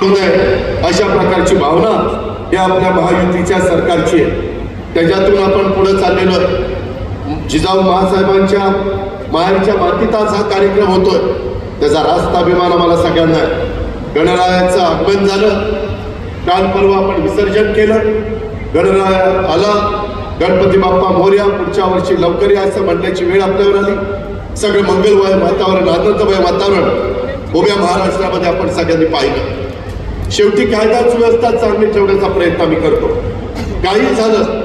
हृदय अशा प्रकारची भावना ही आपल्या महायुतीच्या सरकारची आहे. त्याच्यातून आपण पुढे चाललेलो आहे. जिजाऊ महासाहेबांच्या माहेरच्या मातीत आज हा कार्यक्रम होतोय. त्याचा रास्ता अभिमान आम्हाला सगळ्यांना गणरायाचं आगमन झालं. काल परवा आपण विसर्जन केलं. गणराय आला. गणपती बाप्पा मोर्या पुढच्या वर्षी लवकर या असं म्हणण्याची वेळ आपल्यावर आली. सगळं मंगलमय वातावरण आनंदमय वातावरण उभ्या महाराष्ट्रामध्ये आपण सगळ्यांनी पाहिलं. शेवटी कायदा सुव्यवस्था चांगली ठेवण्याचा प्रयत्न आम्ही करतो. काही झालं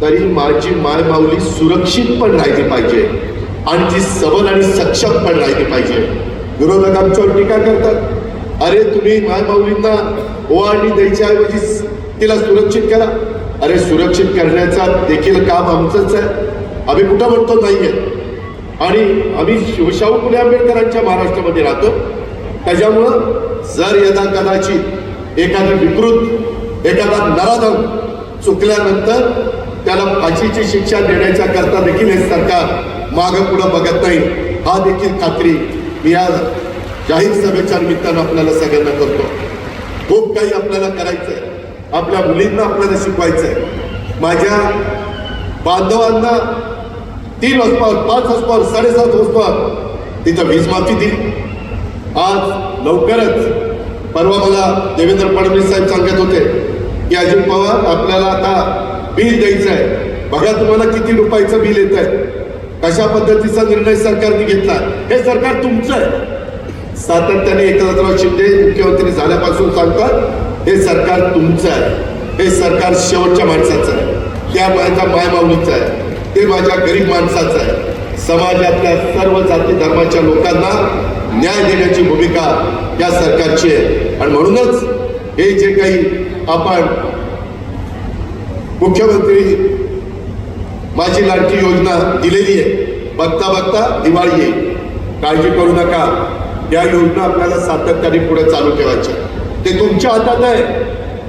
तरी माझी मायमाऊली सुरक्षित पण राहिली पाहिजे. आणि ती सबल आणि सक्षम पण राहिली पाहिजे. विरोधक आमच्यावर टीका करतात. अरे तुम्ही मायमाऊलींना ओआरडी द्यायच्याऐवजी तिला सुरक्षित करा. अरे सुरक्षित करण्याचा देखील काम आमचंच आहे. आम्ही कुठं म्हणतो नाहीये. आणि आम्ही शिवशाहू फुले आंबेडकरांच्या महाराष्ट्रामध्ये राहतो. त्याच्यामुळं जर यदा कदाचित एखादी विकृत एखादा नराधम चुकल्यानंतर त्याला फाशीची शिक्षा देण्याच्या करता देखील हे सरकार मागं पुढं बघत नाही. हा देखील खात्री मी या जाहीर सभेच्या निमित्तानं आपल्याला सगळ्यांना करतो. खूप काही आपल्याला करायचं आहे आपल्या मुलींना आपल्याला शिकवायचं आहे माझ्या बांधवांना तीन हॉस्पॉवर पाच हॉस्पॉवर साडेसात हॉस्पॉवर तिथं वीज माफी दिली. आज लवकरच परवा मला देवेंद्र फडणवीस साहेब सांगत होते की अजित पवार आपल्याला आता बिल द्यायचं आहे बघा तुम्हाला किती रुपयाचं बिल येत आहे कशा पद्धतीचा निर्णय सरकारने घेतला? हे सरकार तुमचं आहे सातत्याने एकनाथराव शिंदे मुख्यमंत्री झाल्यापासून सांगतात हे सरकार तुमचं आहे हे सरकार शेवटच्या माणसाचं आहे त्या माझ्या मायमाऊलीचं आहे ते माझ्या गरीब माणसाचं आहे समाजातल्या सर्व जाती धर्माच्या लोकांना न्याय देण्याची भूमिका या सरकारची आहे. आणि म्हणूनच हे जे काही आपण मुख्यमंत्री माझी लाडकी योजना दिलेली आहे बघता बघता दिवाळी येईल. काळजी करू नका. या योजना आपल्याला सातत्याने पुढे चालू ठेवायच्या ते तुमच्या हातात आहे.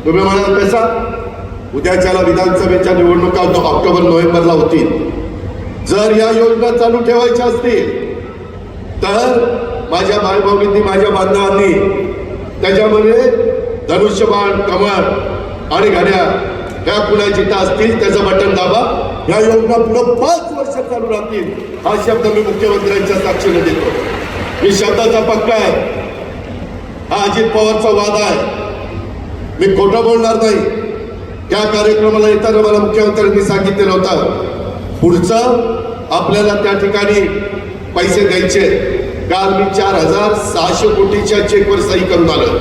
तुम्ही म्हणाल कसा उद्याच्याला विधानसभेच्या निवडणुका ऑक्टोबर नोव्हेंबरला होतील. जर या योजना चालू ठेवायच्या असतील तर माझ्या मायबाबींनी माझ्या बांधवांनी त्याच्यामध्ये धनुष्यबाण कमळ आणि घड्या ह्या कुणा जिथं असतील त्याचं बटन दाबा. ह्या योजना पुढे पाच वर्ष चालू राहतील हा शब्द मी मुख्यमंत्र्यांच्या साक्षीने देतो. मी शब्दाचा पक्का आहे. हा अजित पवारचा वाद आहे. मी खोटं बोलणार नाही. त्या कार्यक्रमाला येताना मला मुख्यमंत्र्यांनी सांगितलेलं होतं पुढचं आपल्याला त्या ठिकाणी पैसे द्यायचे. काल मी चार हजार सहाशे कोटीच्या चेकवर सही करून आलं.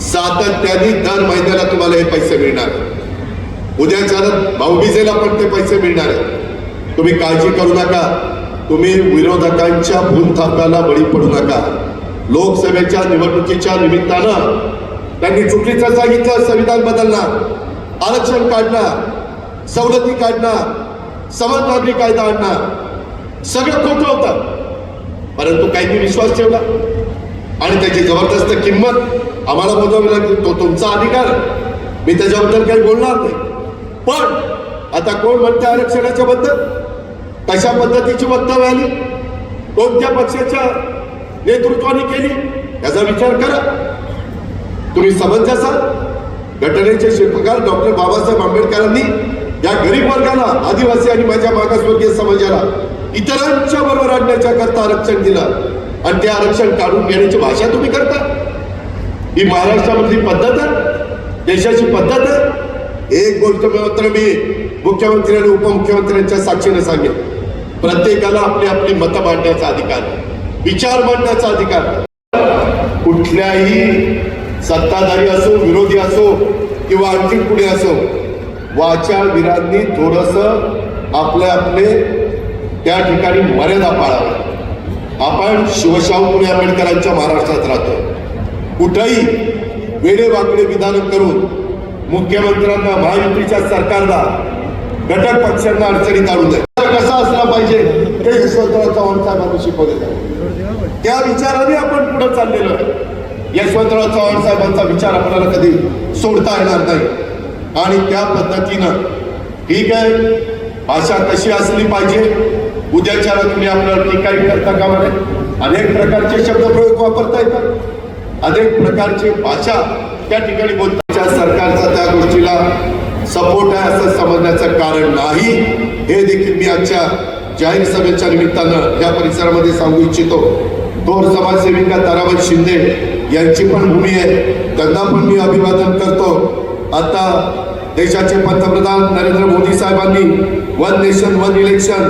सातत्याने दर महिन्याला तुम्हाला हे पैसे मिळणार. उद्याच्या भाऊबीजेला पण ते पैसे मिळणार. आहेत तुम्ही काळजी करू नका. तुम्ही विरोधकांच्या भूलथापाला बळी पडू नका. लोकसभेच्या निवडणुकीच्या निमित्तानं त्यांनी चुकीचं सांगितलं संविधान बदलणार. आरक्षण काढणार सवलती काढणार. समाजवादी कायदा आणणार. सगळं खोटं होतं परंतु काहींनी विश्वास ठेवला. आणि त्याची जबरदस्त किंमत आम्हाला मोजावी लागली. तो तुमचा अधिकार मी त्याच्याबद्दल काही बोलणार नाही. पण आता कोण म्हणते आरक्षणाच्या बद्दल? कशा पद्धतीची वक्तव्य आली? कोणत्या पक्षाच्या नेतृत्वाने केली? याचा विचार करा. तुम्ही समंजस घटनेचे शिल्पकार डॉक्टर बाबासाहेब आंबेडकरांनी या गरीब वर्गाला आदिवासी आणि माझ्या मागासवर्गीय समाजाला इतरांच्या बरोबर आणण्याच्या करता आरक्षण दिलं. आणि ते आरक्षण काढून घेण्याची भाषा तुम्ही करता. ही महाराष्ट्रामधली पद्धत आहे. देशाची पद्धत आहे. एक गोष्ट मात्र मी मुख्यमंत्री आणि उपमुख्यमंत्र्यांच्या साक्षीने सांगेन. प्रत्येकाला आपली आपली मतं मांडण्याचा अधिकार विचार मांडण्याचा अधिकार कुठल्याही सत्ताधारी असो विरोधी असो किंवा आणखी पुढे असो वाचाळवीरांनी थोडस आपले आपले त्या ठिकाणी मर्यादा पाळाव्या. आपण शिवशाहू फुले आंबेडकरांच्या महाराष्ट्रात राहतो. कुठंही वेडेवाकडे विधान करून मुख्यमंत्र्यांना महायुतीच्या सरकारला घटक पक्षांना अडचणीत आणू नये. कसा असला पाहिजे ते यशवंतराव चव्हाण साहेबांनी शिकवलेलं आहे. त्या विचाराने आपण पुढे चाललेलो आहे. यशवंतराव चव्हाण साहेबांचा विचार आपल्याला कधी सोडता येणार नाही. आणि त्या पद्धतीनं ठीक आहे? भाषा कशी असली पाहिजे? उद्याच्या तुम्ही आपल्याला टीकाही करता का म्हणे अनेक प्रकारचे शब्दप्रयोग वापरता येतात. अनेक प्रकारचे भाषा त्या ठिकाणी बोलताच्या सरकारचा त्या गोष्टीला सपोर्ट आहे असं समजण्याचं कारण नाही. हे देखील मी आजच्या जाहीर सभेच्या निमित्तानं या परिसरामध्ये सांगू इच्छितो. थोर समाजसेविका ताराबाई शिंदे यांची पण भूमी आहे. त्यांना पण मी अभिवादन करतो. आता देशाचे पंतप्रधान नरेंद्र मोदी साहेबांनी वन नेशन वन इलेक्शन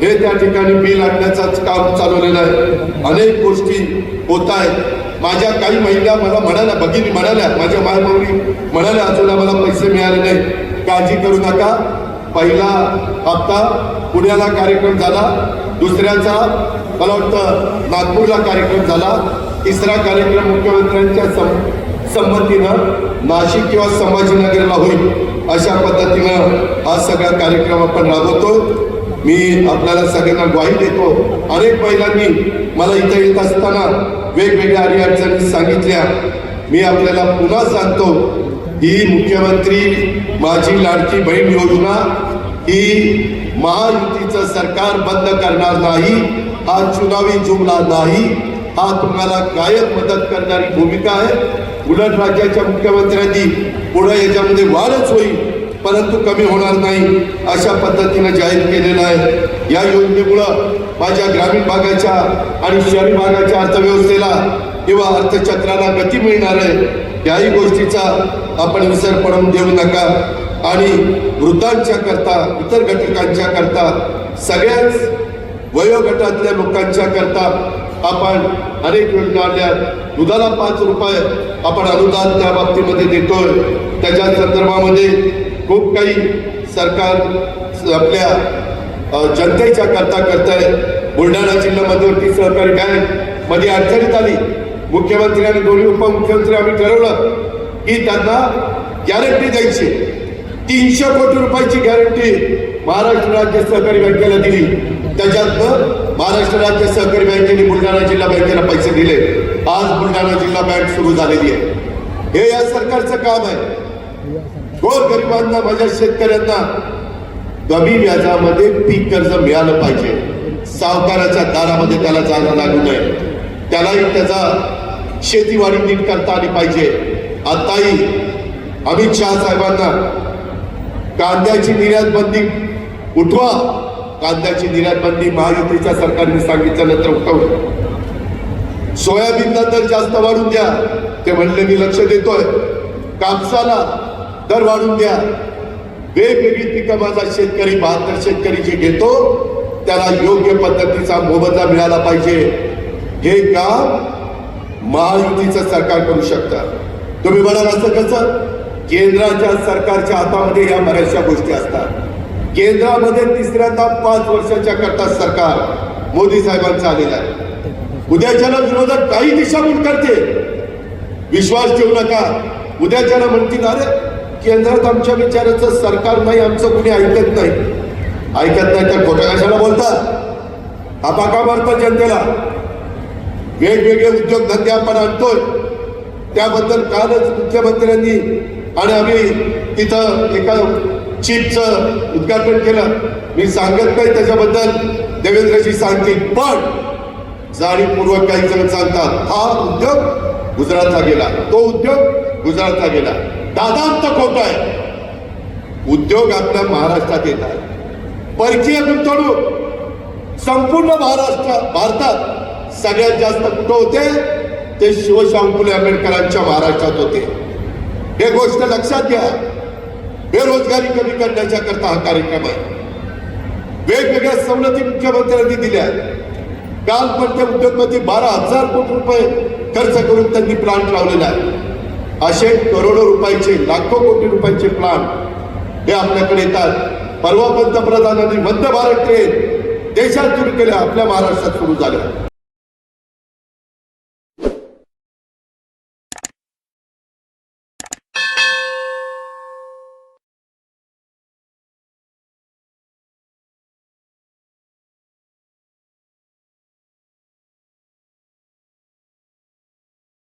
हे त्या ठिकाणी बिल आणण्याचंच काम चालवलेलं आहे. अनेक गोष्टी होत आहेत माझ्या काही महिला मला म्हणाल्या भगिनी म्हणाल्या माझ्या मायमाऊली म्हणाल्या अजून मला पैसे मिळाले नाही काळजी करू नका. पहिला हप्ता पुण्याला कार्यक्रम झाला. दुसऱ्याचा मला वाटतं नागपूरला कार्यक्रम झाला. तिसरा कार्यक्रम मुख्यमंत्र्यांच्या सं संमतीनं नाशिक किंवा संभाजीनगरला होईल अशा पद्धतीनं हा सगळा कार्यक्रम आपण राबवतो. मी आपल्याला सगळ्यांना ग्वाही देतो. अनेक महिलांनी मला इथं येत असताना वेगवेगळ्या अडीअडचणी सांगितल्या. मी आपल्याला पुन्हा सांगतो ही मुख्यमंत्री माझी लाडकी बहीण योजना ही महायुतीचं सरकार बंद करणार नाही हा चुनावी जुमला नाही. हा तुम्हाला गायक मदत करणारी भूमिका आहे. उलट राज्याच्या मुख्यमंत्र्यांनी पुढे याच्यामध्ये वाढच होईल परंतु कमी होणार नाही अशा पद्धतीनं जाहीर केलेलं आहे. या योजनेमुळं माझ्या ग्रामीण भागाच्या आणि शहरी भागाच्या अर्थव्यवस्थेला किंवा अर्थचक्राला गती मिळणार आहे याही गोष्टीचा आपण विसर पडून देऊ नका. आणि वृद्धांच्या करता इतर घटकांच्या करता सगळ्याच वयोगटातल्या लोकांच्या करता आपण अनेक योजना आणल्या दुधाला पाच रुपये आपण अनुदान त्या बाबतीमध्ये देतोय. त्याच्या संदर्भामध्ये खूप काही सरकार आपल्या जनतेच्या करता करत आहे बुलढाणा जिल्हा मध्यवर्ती सहकारी बँकमध्ये अडचणीत आली. मुख्यमंत्री आणि दोन्ही उपमुख्यमंत्री आम्ही ठरवलं की त्यांना गॅरंटी द्यायची. तीनशे कोटी रुपयाची गॅरंटी महाराष्ट्र राज्य सहकारी बँकेला दिली. त्याच्यातनं महाराष्ट्र राज्य सहकारी बँकेने बुलढाणा जिल्हा बँकेला पैसे दिले. आज बुलढाणा जिल्हा बँक सुरू झालेली आहे. हे या सरकारचं काम आहे. गोर गरिबांना माझ्या शेतकऱ्यांना कमी व्याजामध्ये पीक कर्ज मिळालं पाहिजे. सावकाराच्या दारामध्ये त्याला जाणं लागू नये. त्यालाही त्याचा शेतीवाडी नीट करता आली पाहिजे. आताही अमित शहा साहेबांना कांद्याची निर्यात बंदी उठवा. कांद्याची निर्यात बंदी महायुतीच्या सरकारने सांगितल्यानंतर उठवली सोयाबीनला दर जास्त वाढून द्या. ते म्हणले मी लक्ष देतोय. कापसाला दर वाढून द्या. वेगवेगळी पिकं माझा शेतकरी बहात्तर शेतकरी जे घेतो त्याला योग्य पद्धतीचा मोबदला मिळाला पाहिजे. हे काम महायुतीचं सरकार करू शकतं. तुम्ही म्हणाल असं कसं? केंद्राच्या सरकारच्या हातामध्ये या बऱ्याचशा गोष्टी असतात. केंद्रामध्ये तिसऱ्यांदा पाच वर्षाच्या करता सरकार. मोदी साहेबांचं आलेलं आहे. उद्याच्याला विरोधात काही दिशाभूल करते विश्वास ठेवू नका. उद्याच्याला म्हणतील अरे केंद्रात आमच्या विचाराचं सरकार नाही आमचं कुणी ऐकत नाही. ऐकत नाही तर खोट्या कशाला बोलतात? हा बाका मारतात जनतेला. वेगवेगळे उद्योगधंदे आपण आणतोय. त्याबद्दल कालच मुख्यमंत्र्यांनी आणि आम्ही तिथं एका चिपचं उद्घाटन केलं. मी सांगत नाही त्याच्याबद्दल देवेंद्रजी सांगतील पण जाणीवपूर्वक काही जण सांगतात हा उद्योग गुजरातला गेला. तो उद्योग गुजरातला गेला. दादांत खोट आहे. उद्योग आपल्या महाराष्ट्रात येत आहे. परकीय गुंतवणूक संपूर्ण महाराष्ट्र भारतात सगळ्यात जास्त कुठं होते? ते शिवशाहू फुले आंबेडकरांच्या महाराष्ट्रात होते. हे गोष्ट लक्षात घ्या. बेरोजगारी कमी करण्याच्या करता हा कार्यक्रम आहे. वेगवेगळ्या सवलती मुख्यमंत्र्यांनी दिल्या काल पण त्या उद्योगपती बारा हजार कोटी रुपये खर्च करून त्यांनी प्लांट लावलेला आहे. असे करोडो रुपयाचे लाखो कोटी रुपयाचे प्लांट हे आपल्याकडे येतात. परवा पंतप्रधानांनी वंदे भारत ट्रेन देशात सुरू केल्या आपल्या महाराष्ट्रात सुरू झाल्या.